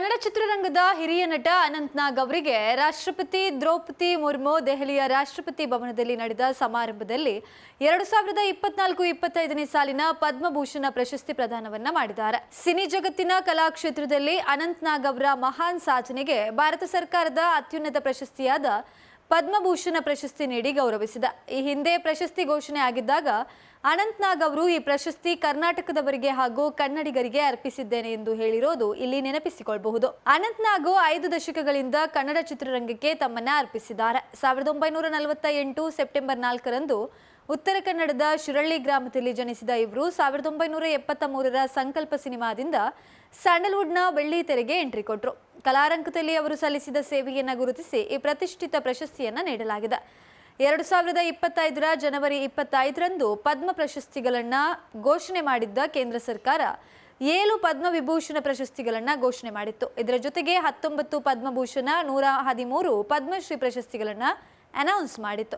ಕನ್ನಡ ಚಿತ್ರರಂಗದ ಹಿರಿಯ ನಟ ಅನಂತ್ ನಾಗ್ ಅವರಿಗೆ ರಾಷ್ಟ್ರಪತಿ ದ್ರೌಪದಿ ಮುರ್ಮು ದೆಹಲಿಯ ರಾಷ್ಟ್ರಪತಿ ಭವನದಲ್ಲಿ ನಡೆದ ಸಮಾರಂಭದಲ್ಲಿ ಎರಡು ಸಾವಿರದ ಇಪ್ಪತ್ನಾಲ್ಕು ಇಪ್ಪತ್ತೈದನೇ ಸಾಲಿನ ಪದ್ಮಭೂಷಣ ಪ್ರಶಸ್ತಿ ಪ್ರದಾನವನ್ನ ಮಾಡಿದ್ದಾರೆ. ಸಿನಿ ಜಗತ್ತಿನ ಕಲಾಕ್ಷೇತ್ರದಲ್ಲಿ ಅನಂತ್ ನಾಗ್ ಅವರ ಮಹಾನ್ ಸಾಧನೆಗೆ ಭಾರತ ಸರ್ಕಾರದ ಅತ್ಯುನ್ನತ ಪ್ರಶಸ್ತಿಯಾದ ಪದ್ಮಭೂಷಣ ಪ್ರಶಸ್ತಿ ನೀಡಿ ಗೌರವಿಸಿದ. ಈ ಹಿಂದೆ ಪ್ರಶಸ್ತಿ ಘೋಷಣೆ ಆಗಿದ್ದಾಗ ಅನಂತ್ ನಾಗ್ ಅವರು ಈ ಪ್ರಶಸ್ತಿ ಕರ್ನಾಟಕದವರಿಗೆ ಹಾಗೂ ಕನ್ನಡಿಗರಿಗೆ ಅರ್ಪಿಸಿದ್ದೇನೆ ಎಂದು ಹೇಳಿರೋದು ಇಲ್ಲಿ ನೆನಪಿಸಿಕೊಳ್ಳಬಹುದು ಅನಂತ್ ನಾಗು ಐದು ದಶಕಗಳಿಂದ ಕನ್ನಡ ಚಿತ್ರರಂಗಕ್ಕೆ ತಮ್ಮನ್ನ ಅರ್ಪಿಸಿದ್ದಾರೆ. ಸಾವಿರದ ಒಂಬೈನೂರ ನಲವತ್ತ ಎಂಟು ಸೆಪ್ಟೆಂಬರ್ ನಾಲ್ಕರಂದು ಉತ್ತರ ಕನ್ನಡದ ಶಿರಳ್ಳಿ ಗ್ರಾಮದಲ್ಲಿ ಜನಿಸಿದ ಇವರು ಸಾವಿರದ ಒಂಬೈನೂರ ಎಪ್ಪತ್ತ ಮೂರರ ಸಂಕಲ್ಪ ಸಿನಿಮಾದಿಂದ ಸ್ಯಾಂಡಲ್ವುಡ್ನ ಬೆಳ್ಳಿ ತೆರೆಗೆ ಎಂಟ್ರಿ ಕೊಟ್ಟರು ಕಲಾರಂಗದಲ್ಲಿ ಅವರು ಸಲ್ಲಿಸಿದ ಸೇವೆಯನ್ನು ಗುರುತಿಸಿ ಈ ಪ್ರತಿಷ್ಠಿತ ಪ್ರಶಸ್ತಿಯನ್ನ ನೀಡಲಾಗಿದೆ. ಎರಡು ಸಾವಿರದ ಇಪ್ಪತ್ತೈದರ ಜನವರಿ ಇಪ್ಪತ್ತೈದರಂದು ಪದ್ಮ ಪ್ರಶಸ್ತಿಗಳನ್ನ ಘೋಷಣೆ ಮಾಡಿದ್ದ ಕೇಂದ್ರ ಸರ್ಕಾರ ಏಳು ಪದ್ಮ ವಿಭೂಷಣ ಪ್ರಶಸ್ತಿಗಳನ್ನ ಘೋಷಣೆ ಮಾಡಿತ್ತು. ಇದರ ಜೊತೆಗೆ ಹತ್ತೊಂಬತ್ತು ಪದ್ಮಭೂಷಣ ನೂರ ಹದಿಮೂರು ಪದ್ಮಶ್ರೀ ಪ್ರಶಸ್ತಿಗಳನ್ನ ಅನೌನ್ಸ್ ಮಾಡಿತ್ತು.